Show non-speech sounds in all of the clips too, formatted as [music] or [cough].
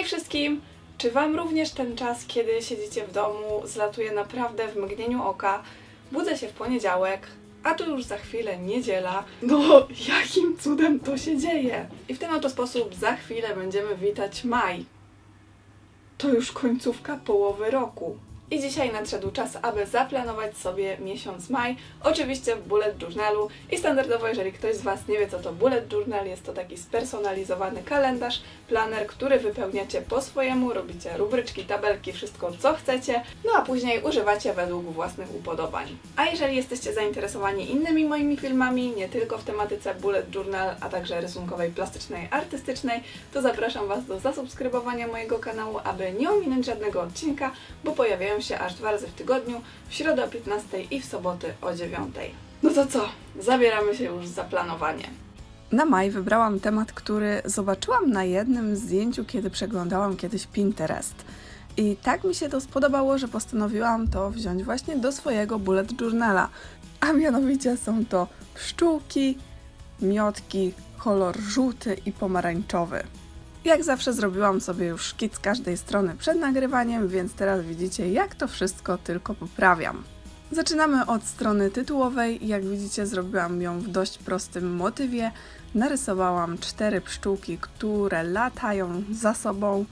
Hej wszystkim! Czy Wam również ten czas, kiedy siedzicie w domu, zlatuje naprawdę w mgnieniu oka? Budzę się w poniedziałek, a tu już za chwilę niedziela. No, jakim cudem to się dzieje? I w ten oto sposób za chwilę będziemy witać maj. To już końcówka połowy roku. I dzisiaj nadszedł czas, aby zaplanować sobie miesiąc maj, oczywiście w bullet journalu. I standardowo, jeżeli ktoś z Was nie wie, co to bullet journal, jest to taki spersonalizowany kalendarz, planer, który wypełniacie po swojemu, robicie rubryczki, tabelki, wszystko co chcecie, no a później używacie według własnych upodobań. A jeżeli jesteście zainteresowani innymi moimi filmami, nie tylko w tematyce bullet journal, a także rysunkowej, plastycznej, artystycznej, to zapraszam Was do zasubskrybowania mojego kanału, aby nie ominąć żadnego odcinka, bo pojawiają się aż dwa razy w tygodniu, w środę o 15 i w soboty o 9. No to co? Zabieramy się już za planowanie. Na maj wybrałam temat, który zobaczyłam na jednym zdjęciu, kiedy przeglądałam kiedyś Pinterest. I tak mi się to spodobało, że postanowiłam to wziąć właśnie do swojego bullet journala. A mianowicie są to pszczółki, miotki, kolor żółty i pomarańczowy. Jak zawsze zrobiłam sobie już szkic każdej strony przed nagrywaniem, więc teraz widzicie jak to wszystko tylko poprawiam. Zaczynamy od strony tytułowej. Jak widzicie, zrobiłam ją w dość prostym motywie. Narysowałam cztery pszczółki, które latają za sobą.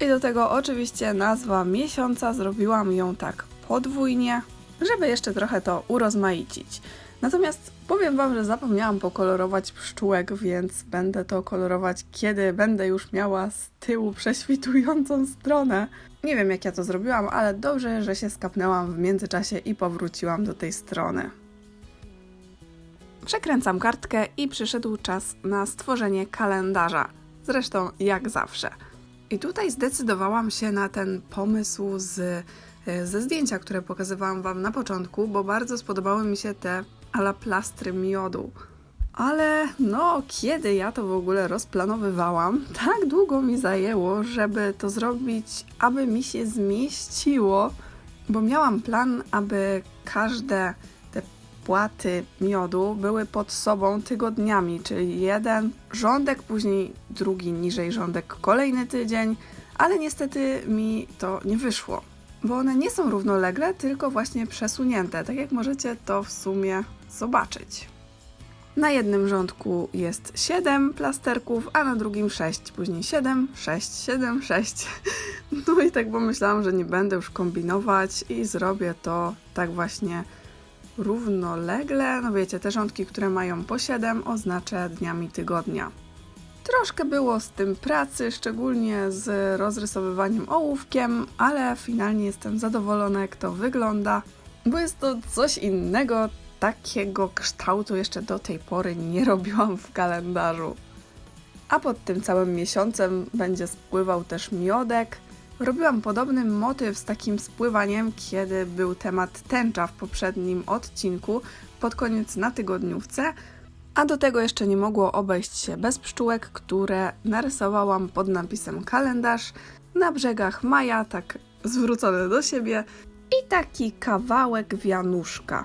I do tego oczywiście nazwa miesiąca zrobiłam ją tak podwójnie, żeby jeszcze trochę to urozmaicić. Natomiast powiem Wam, że zapomniałam pokolorować pszczółek, więc będę to kolorować, kiedy będę już miała z tyłu prześwitującą stronę. Nie wiem, jak ja to zrobiłam, ale dobrze, że się skapnęłam w międzyczasie i powróciłam do tej strony. Przekręcam kartkę i przyszedł czas na stworzenie kalendarza. Zresztą jak zawsze. I tutaj zdecydowałam się na ten pomysł z, ze zdjęcia, które pokazywałam Wam na początku, bo bardzo spodobały mi się te ala plastry miodu. Ale no, kiedy ja to w ogóle rozplanowywałam, [laughs] tak długo mi zajęło, żeby to zrobić, aby mi się zmieściło, bo miałam plan, aby każde te płaty miodu były pod sobą tygodniami, czyli jeden rządek, później drugi niżej rządek, kolejny tydzień, ale niestety mi to nie wyszło, bo one nie są równolegle, tylko właśnie przesunięte, tak jak możecie to w sumie zobaczyć. Na jednym rządku jest 7 plasterków, a na drugim 6, później 7, 6, 7, 6. No i tak pomyślałam, że nie będę już kombinować i zrobię to tak właśnie równolegle. No wiecie, te rządki, które mają po 7 oznaczę dniami tygodnia. Troszkę było z tym pracy, szczególnie z rozrysowywaniem ołówkiem, ale finalnie jestem zadowolona, jak to wygląda, bo jest to coś innego. Takiego kształtu jeszcze do tej pory nie robiłam w kalendarzu. A pod tym całym miesiącem będzie spływał też miodek. Robiłam podobny motyw z takim spływaniem, kiedy był temat tęcza w poprzednim odcinku, pod koniec na tygodniówce, a do tego jeszcze nie mogło obejść się bez pszczółek, które narysowałam pod napisem kalendarz na brzegach maja, tak zwrócone do siebie i taki kawałek wianuszka.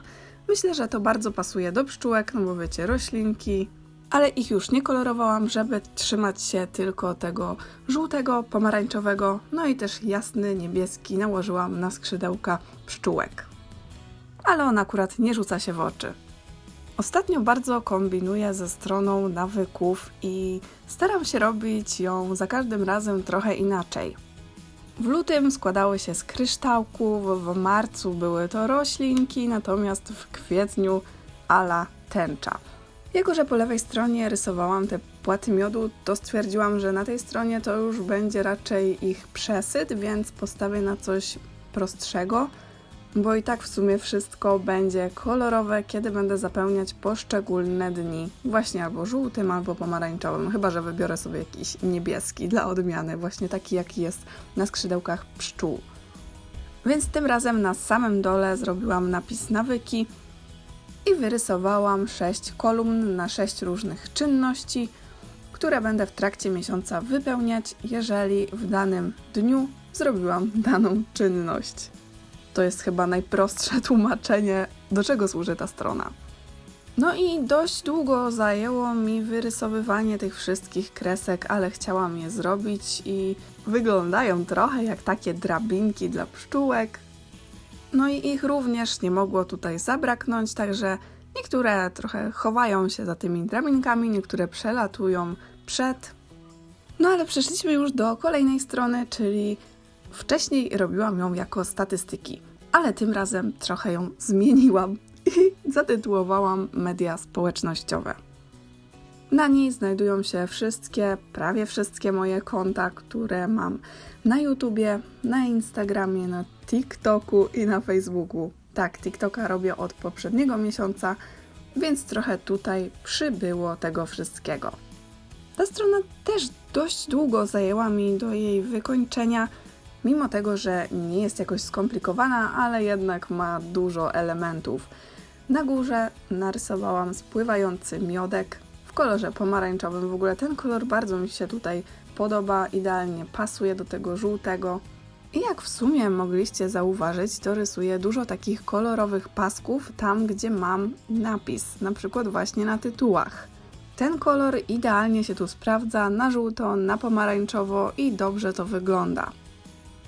Myślę, że to bardzo pasuje do pszczółek, no bo wiecie, roślinki, ale ich już nie kolorowałam, żeby trzymać się tylko tego żółtego, pomarańczowego, no i też jasny niebieski nałożyłam na skrzydełka pszczółek. Ale on akurat nie rzuca się w oczy. Ostatnio bardzo kombinuję ze stroną nawyków i staram się robić ją za każdym razem trochę inaczej. W lutym składały się z kryształków, w marcu były to roślinki, natomiast w kwietniu ala tęcza. Jako, że po lewej stronie rysowałam te płaty miodu, to stwierdziłam, że na tej stronie to już będzie raczej ich przesyt, więc postawię na coś prostszego, bo i tak w sumie wszystko będzie kolorowe, kiedy będę zapełniać poszczególne dni. Właśnie albo żółtym, albo pomarańczowym, chyba że wybiorę sobie jakiś niebieski dla odmiany, właśnie taki jaki jest na skrzydełkach pszczół. Więc tym razem na samym dole zrobiłam napis nawyki i wyrysowałam 6 kolumn na 6 różnych czynności, które będę w trakcie miesiąca wypełniać, jeżeli w danym dniu zrobiłam daną czynność. To jest chyba najprostsze [laughs] tłumaczenie, do czego służy ta strona. No i dość długo zajęło mi wyrysowywanie tych wszystkich kresek, ale chciałam je zrobić i wyglądają trochę jak takie drabinki dla pszczółek. No i ich również nie mogło tutaj zabraknąć, także niektóre trochę chowają się za tymi drabinkami, niektóre przelatują przed. No ale przeszliśmy już do kolejnej strony, czyli wcześniej robiłam ją jako statystyki, ale tym razem trochę ją zmieniłam i [laughs] zatytułowałam media społecznościowe. Na niej znajdują się wszystkie, prawie wszystkie moje konta, które mam na YouTubie, na Instagramie, na TikToku i na Facebooku. Tak, TikToka robię od poprzedniego miesiąca, więc trochę tutaj przybyło tego wszystkiego. Ta strona też dość długo zajęła mi do jej wykończenia, mimo tego, że nie jest jakoś skomplikowana, ale jednak ma dużo elementów. Na górze narysowałam spływający miodek w kolorze pomarańczowym. W ogóle ten kolor bardzo mi się tutaj podoba, idealnie pasuje do tego żółtego. I jak w sumie mogliście zauważyć, to rysuję dużo takich kolorowych pasków tam, gdzie mam napis, na przykład właśnie na tytułach. Ten kolor idealnie się tu sprawdza na żółto, na pomarańczowo i dobrze to wygląda.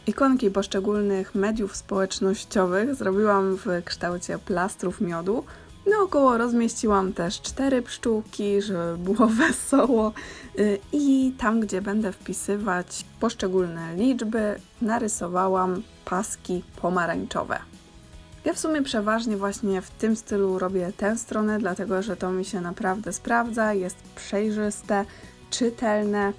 Ikonki poszczególnych mediów społecznościowych zrobiłam w kształcie plastrów miodu. Naokoło rozmieściłam też cztery pszczółki, żeby było [laughs] wesoło. Y, I tam, gdzie będę wpisywać poszczególne liczby, narysowałam paski pomarańczowe. Ja w sumie przeważnie właśnie w tym stylu robię tę stronę, dlatego że to mi się naprawdę sprawdza, jest przejrzyste, czytelne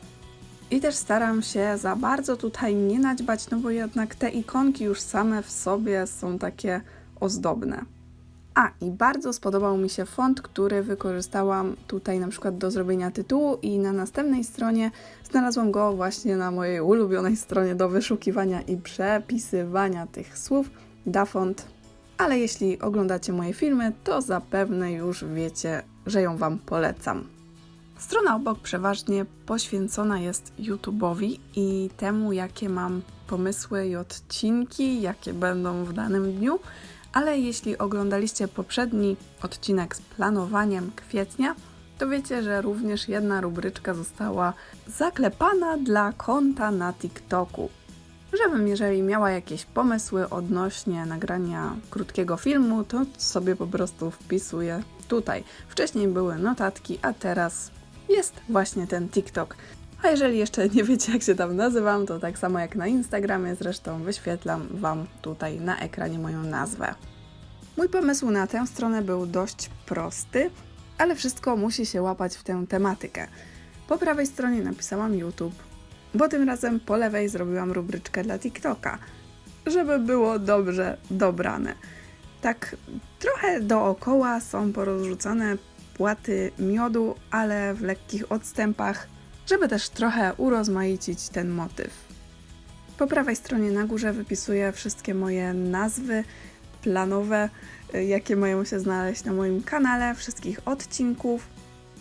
i też staram się za bardzo tutaj nie naćbać, no bo jednak te ikonki już same w sobie są takie ozdobne. A, i bardzo spodobał mi się font, który wykorzystałam tutaj na przykład do zrobienia tytułu i na następnej stronie znalazłam go właśnie na mojej ulubionej stronie do wyszukiwania i przepisywania tych słów, Dafont. Ale jeśli oglądacie moje filmy, to zapewne już wiecie, że ją Wam polecam. Strona obok przeważnie poświęcona jest YouTube'owi i temu, jakie mam pomysły i odcinki, jakie będą w danym dniu. Ale jeśli oglądaliście poprzedni odcinek z planowaniem kwietnia, to wiecie, że również jedna rubryczka została zaklepana dla konta na TikToku. Żebym, jeżeli miała jakieś pomysły odnośnie nagrania krótkiego filmu, to sobie po prostu wpisuję tutaj. Wcześniej były notatki, a teraz jest właśnie ten TikTok. A jeżeli jeszcze [laughs] nie wiecie, jak się tam nazywam, to tak samo jak na Instagramie, zresztą wyświetlam Wam tutaj na ekranie moją nazwę. Mój pomysł na tę stronę był dość prosty, ale wszystko musi się łapać w tę tematykę. Po prawej stronie napisałam YouTube, bo tym razem po lewej zrobiłam rubryczkę dla TikToka, żeby było dobrze dobrane. Tak trochę dookoła są porozrzucane płaty miodu, ale w lekkich odstępach, żeby też trochę urozmaicić ten motyw. Po prawej stronie na górze wypisuję wszystkie moje nazwy planowe, y, jakie mają się znaleźć na moim kanale, wszystkich odcinków,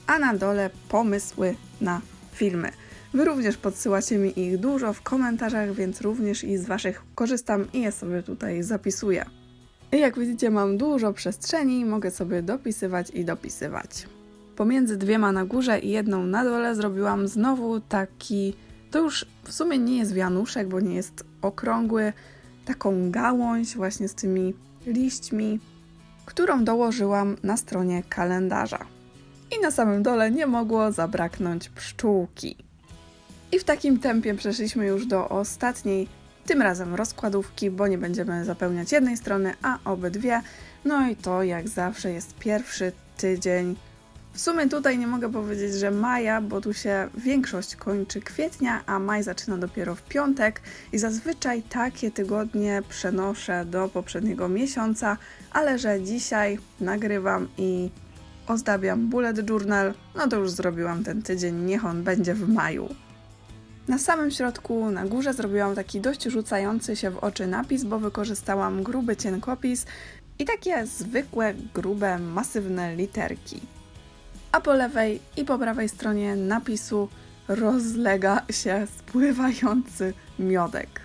a na dole pomysły na filmy. Wy również podsyłacie mi ich dużo w komentarzach, więc również i z Waszych korzystam i je sobie tutaj zapisuję. I jak widzicie, mam dużo przestrzeni, mogę sobie dopisywać i dopisywać. Pomiędzy dwiema na górze i jedną na dole zrobiłam znowu taki, to już w sumie nie jest wianuszek, bo nie jest okrągły, taką gałąź właśnie z tymi liśćmi, którą dołożyłam na stronie kalendarza. I na samym dole nie mogło zabraknąć pszczółki. I w takim tempie przeszliśmy już do ostatniej tym razem rozkładówki, bo nie będziemy zapełniać jednej strony, a obydwie. No i to jak zawsze jest pierwszy tydzień. W sumie tutaj nie mogę powiedzieć, że maja, bo tu się większość kończy kwietnia, a maj zaczyna dopiero w piątek i zazwyczaj takie tygodnie przenoszę do poprzedniego miesiąca, ale że dzisiaj nagrywam i ozdabiam bullet journal, no to już zrobiłam ten tydzień, niech on będzie w maju. Na samym środku, na górze zrobiłam taki dość rzucający się w oczy napis, bo wykorzystałam gruby cienkopis i takie zwykłe, grube, masywne literki. A po lewej i po prawej stronie napisu rozlega się spływający miodek.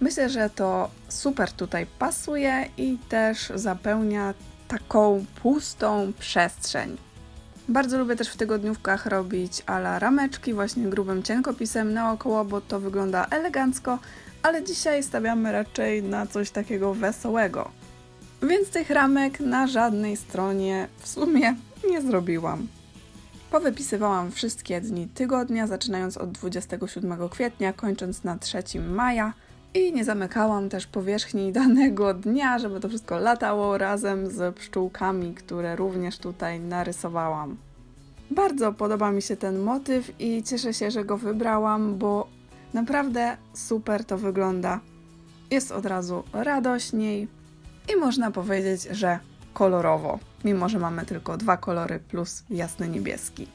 Myślę, że to super tutaj pasuje i też zapełnia taką pustą przestrzeń. Bardzo lubię też w tygodniówkach robić ala rameczki właśnie grubym cienkopisem naokoło, bo to wygląda elegancko, ale dzisiaj stawiamy raczej na coś takiego wesołego. Więc tych ramek na żadnej stronie w sumie nie zrobiłam. Powypisywałam wszystkie dni tygodnia, zaczynając od 27 kwietnia, kończąc na 3 maja. I nie zamykałam też powierzchni [laughs] danego dnia, żeby to wszystko latało razem z pszczółkami, które również tutaj narysowałam. Bardzo podoba mi się ten motyw i cieszę się, że go wybrałam, bo naprawdę super to wygląda. Jest od razu radośniej i można powiedzieć, że kolorowo, mimo że mamy tylko dwa kolory plus jasny niebieski.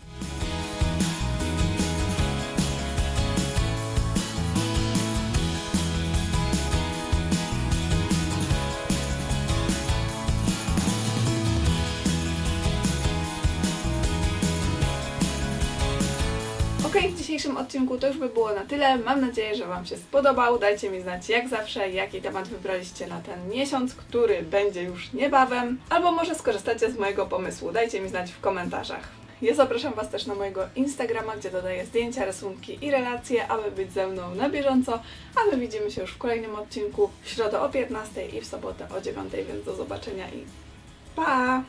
Dzisiejszym odcinku to już by było na tyle. Mam nadzieję, że Wam się spodobał. Dajcie mi znać jak zawsze, jaki temat wybraliście na ten miesiąc, który będzie już niebawem. Albo może skorzystacie z mojego pomysłu. Dajcie mi znać w komentarzach. Ja zapraszam Was też na mojego Instagrama, gdzie dodaję zdjęcia, rysunki i relacje, aby być ze mną na bieżąco. A my widzimy się już w kolejnym odcinku w środę o 15 i w sobotę o 9, więc do zobaczenia i pa!